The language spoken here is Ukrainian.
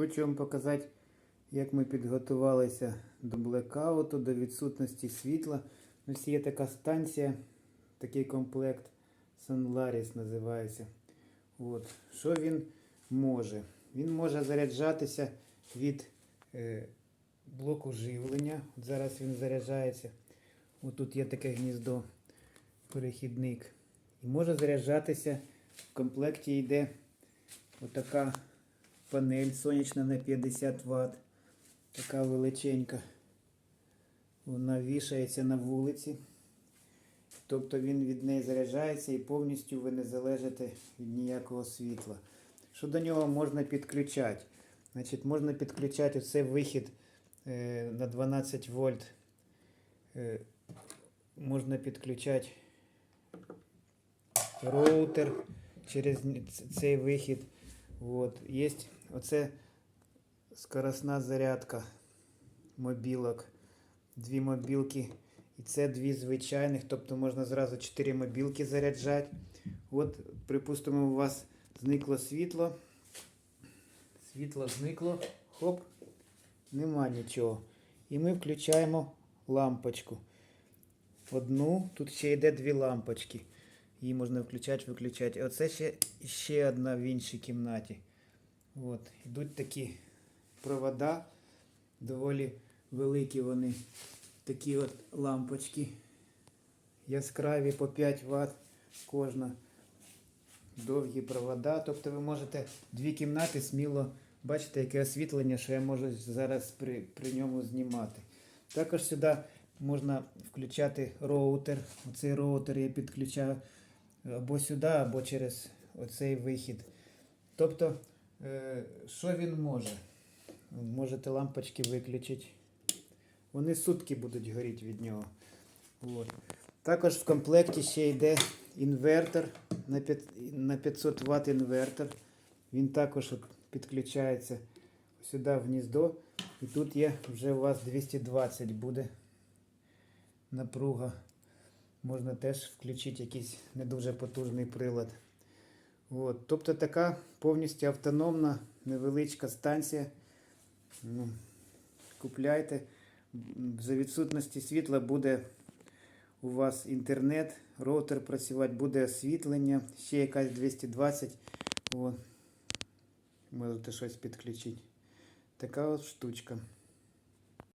Хочу вам показати, як ми підготувалися до блекауту, до відсутності світла. Ось є така станція, такий комплект Sunlaris називається. От. Що він може? Він може заряджатися від е, блоку живлення. От зараз він заряджається. Ось тут є таке гніздо, перехідник. І може заряджатися. В комплекті йде отака панель сонячна на 50 Вт. Така величенька. Вона вішається на вулиці. Тобто він від неї заряджається і повністю ви не залежите від ніякого світла. Що до нього можна підключати? Значить, можна підключати оцей вихід е, на 12 вольт. Е, можна підключати роутер через цей вихід. От. Є оце скоросна зарядка мобілок. Дві мобілки. І це дві звичайних, тобто можна зразу 4 мобілки заряджати. От, припустимо, у вас зникло світло. Світло зникло. Хоп, нема нічого. І ми включаємо лампочку. Одну, тут ще йде дві лампочки. Її можна включати, виключати. Оце ще, ще одна в іншій кімнаті. От, йдуть такі провода, доволі великі вони. Такі от лампочки. Яскраві по 5 Вт кожна. Довгі провода. Тобто ви можете дві кімнати сміло бачите, яке освітлення, що я можу зараз при, при ньому знімати. Також сюди можна включати роутер. Оцей роутер я підключаю або сюди, або через оцей вихід. Тобто, е, що він може? Можете лампочки виключити. Вони сутки будуть горіти від нього. От. Також в комплекті ще йде інвертор на 500 Вт інвертор. Він також підключається сюди в гніздо. І тут є вже у вас 220 буде напруга. Можна теж включити якийсь не дуже потужний прилад. От. Тобто така повністю автономна невеличка станція. Ну, купляйте. За відсутності світла буде у вас інтернет, роутер працювати, буде освітлення, ще якась 220. О, можете щось підключити. Така от штучка.